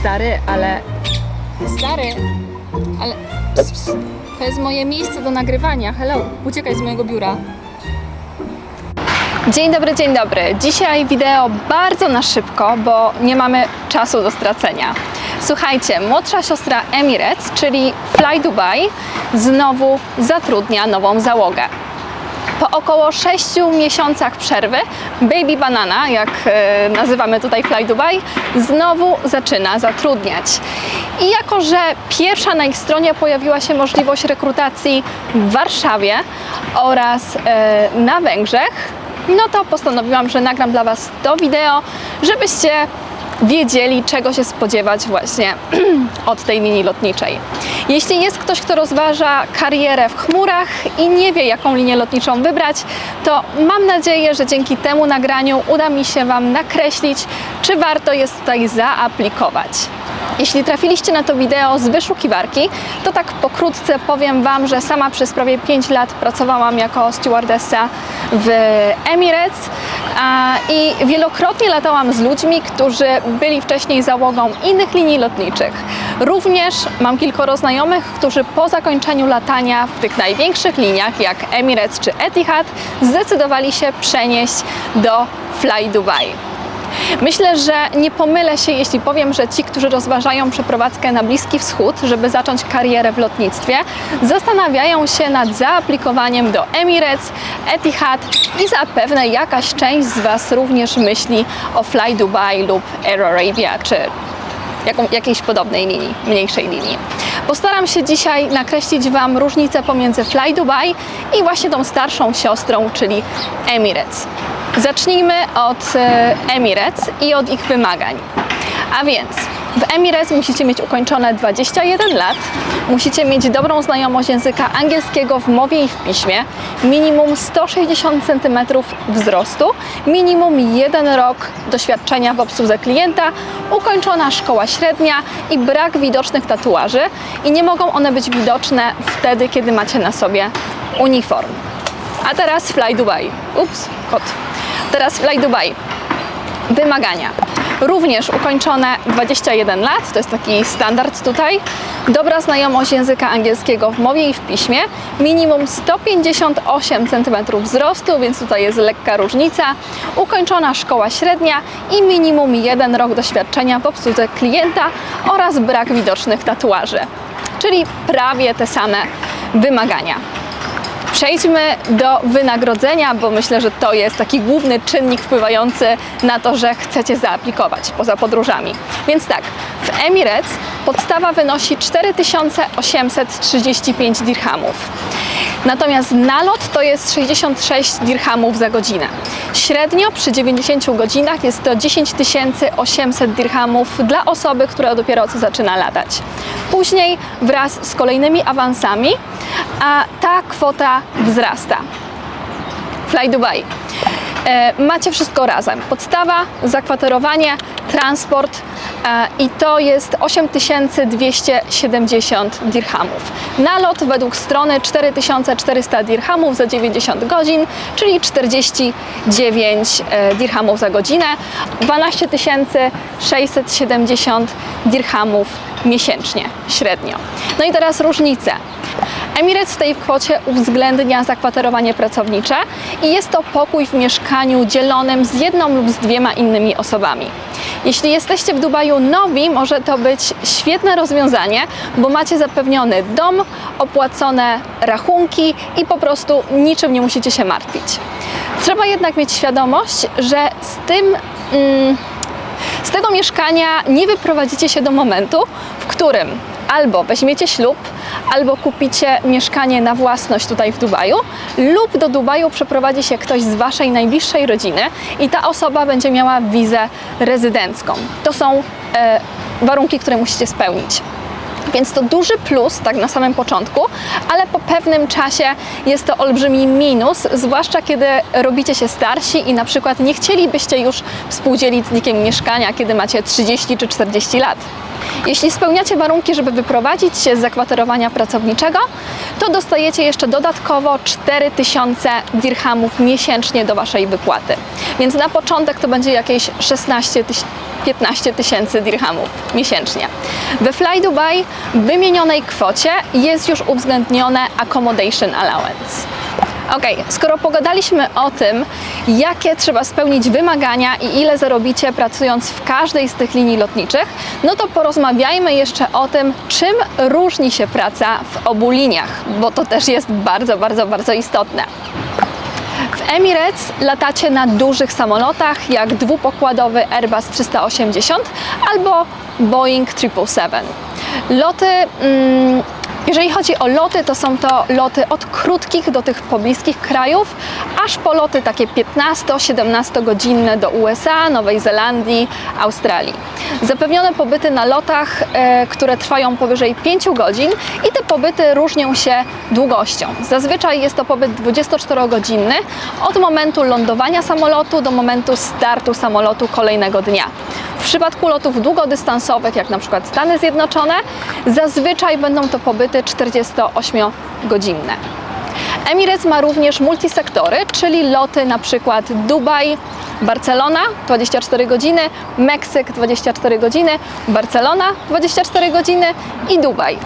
Stary, ale... Stary, ale... Ps, ps. To jest moje miejsce do nagrywania. Hello, uciekaj z mojego biura. Dzień dobry, dzień dobry. Dzisiaj wideo bardzo na szybko, bo nie mamy czasu do stracenia. Słuchajcie, młodsza siostra Emirates, czyli Fly Dubai, znowu zatrudnia nową załogę. Po około 6 miesiącach przerwy Baby Banana, jak e, nazywamy tutaj Fly Dubai, znowu zaczyna zatrudniać. I jako, że pierwsza na ich stronie pojawiła się możliwość rekrutacji w Warszawie oraz e, na Węgrzech, no to postanowiłam, że nagram dla Was to wideo, żebyście wiedzieli, czego się spodziewać właśnie od tej linii lotniczej. Jeśli jest ktoś, kto rozważa karierę w chmurach i nie wie, jaką linię lotniczą wybrać, to mam nadzieję, że dzięki temu nagraniu uda mi się Wam nakreślić, czy warto jest tutaj zaaplikować. Jeśli trafiliście na to wideo z wyszukiwarki, to tak pokrótce powiem Wam, że sama przez prawie 5 lat pracowałam jako stewardessa w Emirates i wielokrotnie latałam z ludźmi, którzy byli wcześniej załogą innych linii lotniczych. Również mam kilkoro znajomych, którzy po zakończeniu latania w tych największych liniach jak Emirates czy Etihad zdecydowali się przenieść do Fly Dubai. Myślę, że nie pomylę się, jeśli powiem, że ci, którzy rozważają przeprowadzkę na Bliski Wschód, żeby zacząć karierę w lotnictwie, zastanawiają się nad zaaplikowaniem do Emirates, Etihad i zapewne jakaś część z Was również myśli o Fly Dubai lub Air Arabia czy jaką, jakiejś podobnej linii, mniejszej linii. Postaram się dzisiaj nakreślić Wam różnicę pomiędzy Fly Dubai i właśnie tą starszą siostrą, czyli Emirates. Zacznijmy od e, Emirates i od ich wymagań. A więc w Emirates musicie mieć ukończone 21 lat, musicie mieć dobrą znajomość języka angielskiego w mowie i w piśmie, minimum 160 cm wzrostu, minimum 1 rok doświadczenia w obsłudze klienta, ukończona szkoła średnia i brak widocznych tatuaży i nie mogą one być widoczne wtedy, kiedy macie na sobie uniform. A teraz Fly Dubai. Ups, kot. Teraz Fly Dubai. Wymagania. Również ukończone 21 lat, to jest taki standard tutaj. Dobra znajomość języka angielskiego w mowie i w piśmie. Minimum 158 cm wzrostu, więc tutaj jest lekka różnica. Ukończona szkoła średnia i minimum jeden rok doświadczenia w obsłudze klienta oraz brak widocznych tatuaży. Czyli prawie te same wymagania. Przejdźmy do wynagrodzenia, bo myślę, że to jest taki główny czynnik wpływający na to, że chcecie zaaplikować poza podróżami. Więc tak, w Emirates podstawa wynosi 4835 dirhamów. Natomiast nalot to jest 66 dirhamów za godzinę. Średnio przy 90 godzinach jest to 10 800 dirhamów dla osoby, która dopiero co zaczyna latać. Później wraz z kolejnymi awansami, a ta kwota wzrasta. Fly Dubai. E, macie wszystko razem. Podstawa, zakwaterowanie, transport e, i to jest 8270 dirhamów. Nalot według strony 4400 dirhamów za 90 godzin, czyli 49 e, dirhamów za godzinę, 12 670 dirhamów miesięcznie średnio. No i teraz różnice. Emirates w tej kwocie uwzględnia zakwaterowanie pracownicze i jest to pokój w mieszkaniu dzielonym z jedną lub z dwiema innymi osobami. Jeśli jesteście w Dubaju nowi, może to być świetne rozwiązanie, bo macie zapewniony dom, opłacone rachunki i po prostu niczym nie musicie się martwić. Trzeba jednak mieć świadomość, że z tym. Mm, z tego mieszkania nie wyprowadzicie się do momentu, w którym albo weźmiecie ślub, albo kupicie mieszkanie na własność tutaj w Dubaju, lub do Dubaju przeprowadzi się ktoś z waszej najbliższej rodziny i ta osoba będzie miała wizę rezydencką. To są e, warunki, które musicie spełnić. Więc to duży plus, tak na samym początku, ale po pewnym czasie jest to olbrzymi minus, zwłaszcza kiedy robicie się starsi i na przykład nie chcielibyście już współdzielić z nikim mieszkania, kiedy macie 30 czy 40 lat. Jeśli spełniacie warunki, żeby wyprowadzić się z zakwaterowania pracowniczego, to dostajecie jeszcze dodatkowo 4000 dirhamów miesięcznie do Waszej wypłaty. Więc na początek to będzie jakieś 16 tysięcy 15 tysięcy dirhamów miesięcznie. We Fly Dubai w wymienionej kwocie jest już uwzględnione accommodation allowance. Ok, skoro pogadaliśmy o tym, jakie trzeba spełnić wymagania i ile zarobicie pracując w każdej z tych linii lotniczych, no to porozmawiajmy jeszcze o tym, czym różni się praca w obu liniach, bo to też jest bardzo, bardzo, bardzo istotne. W Emirates latacie na dużych samolotach, jak dwupokładowy Airbus 380 albo Boeing 777. Loty, mm, jeżeli chodzi o loty, to są to loty od krótkich do tych pobliskich krajów, aż po loty takie 15-17 godzinne do USA, Nowej Zelandii, Australii. Zapewnione pobyty na lotach, e, które trwają powyżej 5 godzin i te pobyty różnią się długością. Zazwyczaj jest to pobyt 24-godzinny od momentu lądowania samolotu do momentu startu samolotu kolejnego dnia. W przypadku lotów długodystansowych, jak na przykład Stany Zjednoczone, zazwyczaj będą to pobyty 48-godzinne. Emirates ma również multisektory, czyli loty na przykład Dubaj, Barcelona 24 godziny, Meksyk 24 godziny, Barcelona 24 godziny i Dubaj.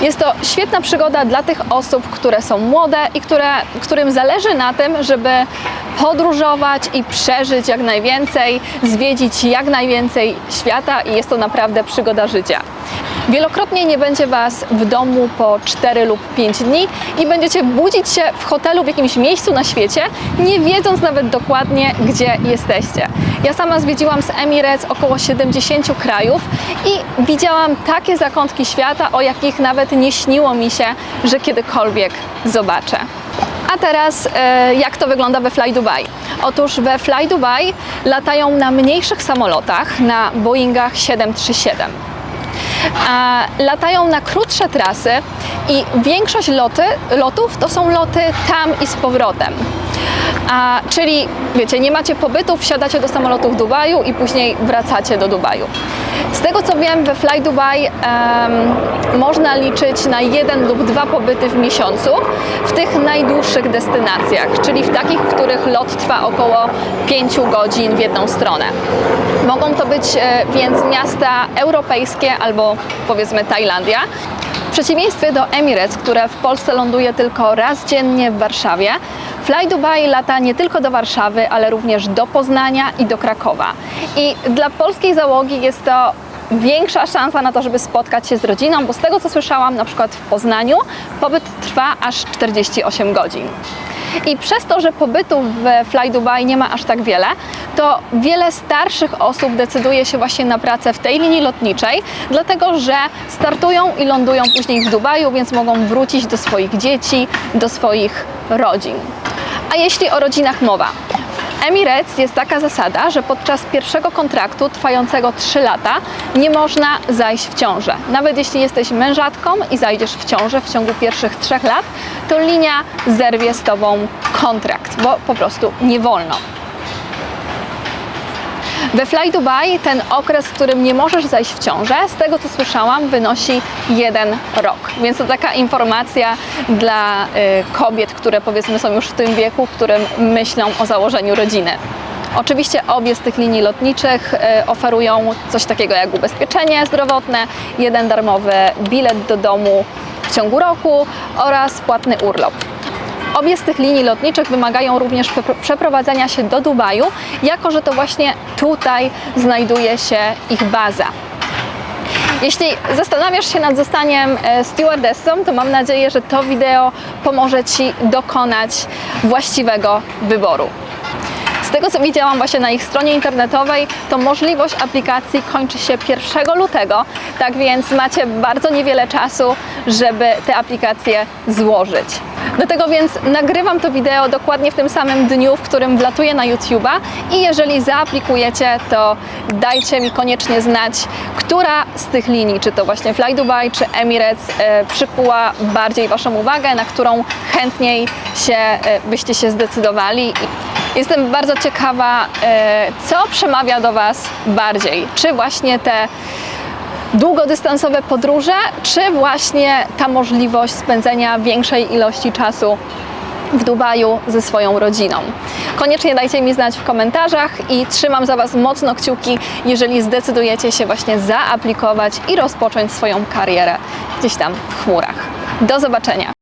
Jest to świetna przygoda dla tych osób, które są młode i które, którym zależy na tym, żeby podróżować i przeżyć jak najwięcej, zwiedzić jak najwięcej świata i jest to naprawdę przygoda życia. Wielokrotnie nie będzie Was w domu po 4 lub 5 dni i będziecie budzić się w hotelu w jakimś miejscu na świecie, nie wiedząc nawet dokładnie, gdzie jesteście. Ja sama zwiedziłam z Emirates około 70 krajów i widziałam takie zakątki świata, o jakich nawet nie śniło mi się, że kiedykolwiek zobaczę. A teraz e, jak to wygląda we Fly Dubai? Otóż we Fly Dubai latają na mniejszych samolotach, na Boeingach 737 a latają na krótsze trasy i większość loty, lotów to są loty tam i z powrotem. A, czyli wiecie, nie macie pobytu, wsiadacie do samolotu w Dubaju i później wracacie do Dubaju. Z tego co wiem, we Fly Dubai em, można liczyć na jeden lub dwa pobyty w miesiącu w tych najdłuższych destynacjach, czyli w takich, w których lot trwa około 5 godzin w jedną stronę. Mogą to być e, więc miasta europejskie albo powiedzmy Tajlandia. Przeciwieństwie do Emirates, które w Polsce ląduje tylko raz dziennie w Warszawie, Fly Dubai lata nie tylko do Warszawy, ale również do Poznania i do Krakowa. I dla polskiej załogi jest to większa szansa na to, żeby spotkać się z rodziną, bo z tego co słyszałam, na przykład w Poznaniu pobyt trwa aż 48 godzin. I przez to, że pobytów w Fly Dubai nie ma aż tak wiele, to wiele starszych osób decyduje się właśnie na pracę w tej linii lotniczej, dlatego że startują i lądują później w Dubaju, więc mogą wrócić do swoich dzieci, do swoich rodzin. A jeśli o rodzinach mowa, w Emirates jest taka zasada, że podczas pierwszego kontraktu trwającego 3 lata nie można zajść w ciążę. Nawet jeśli jesteś mężatką i zajdziesz w ciążę w ciągu pierwszych 3 lat, to linia zerwie z tobą kontrakt, bo po prostu nie wolno. We Fly Dubai ten okres, w którym nie możesz zajść w ciążę, z tego co słyszałam, wynosi jeden rok. Więc to taka informacja dla y, kobiet, które powiedzmy są już w tym wieku, w którym myślą o założeniu rodziny. Oczywiście obie z tych linii lotniczych y, oferują coś takiego jak ubezpieczenie zdrowotne, jeden darmowy bilet do domu w ciągu roku oraz płatny urlop. Obie z tych linii lotniczych wymagają również przepro- przeprowadzenia się do Dubaju, jako że to właśnie tutaj znajduje się ich baza. Jeśli zastanawiasz się nad zostaniem e, stewardessą, to mam nadzieję, że to wideo pomoże Ci dokonać właściwego wyboru. Z tego co widziałam właśnie na ich stronie internetowej, to możliwość aplikacji kończy się 1 lutego, tak więc macie bardzo niewiele czasu, żeby te aplikacje złożyć. Do tego więc nagrywam to wideo dokładnie w tym samym dniu, w którym wlatuję na YouTube'a i jeżeli zaaplikujecie, to dajcie mi koniecznie znać, która z tych linii, czy to właśnie Fly Dubai, czy Emirates, e, przykuła bardziej Waszą uwagę, na którą chętniej się, e, byście się zdecydowali. Jestem bardzo ciekawa, e, co przemawia do Was bardziej. Czy właśnie te długodystansowe podróże, czy właśnie ta możliwość spędzenia większej ilości czasu w Dubaju ze swoją rodziną. Koniecznie dajcie mi znać w komentarzach i trzymam za Was mocno kciuki, jeżeli zdecydujecie się właśnie zaaplikować i rozpocząć swoją karierę gdzieś tam w chmurach. Do zobaczenia!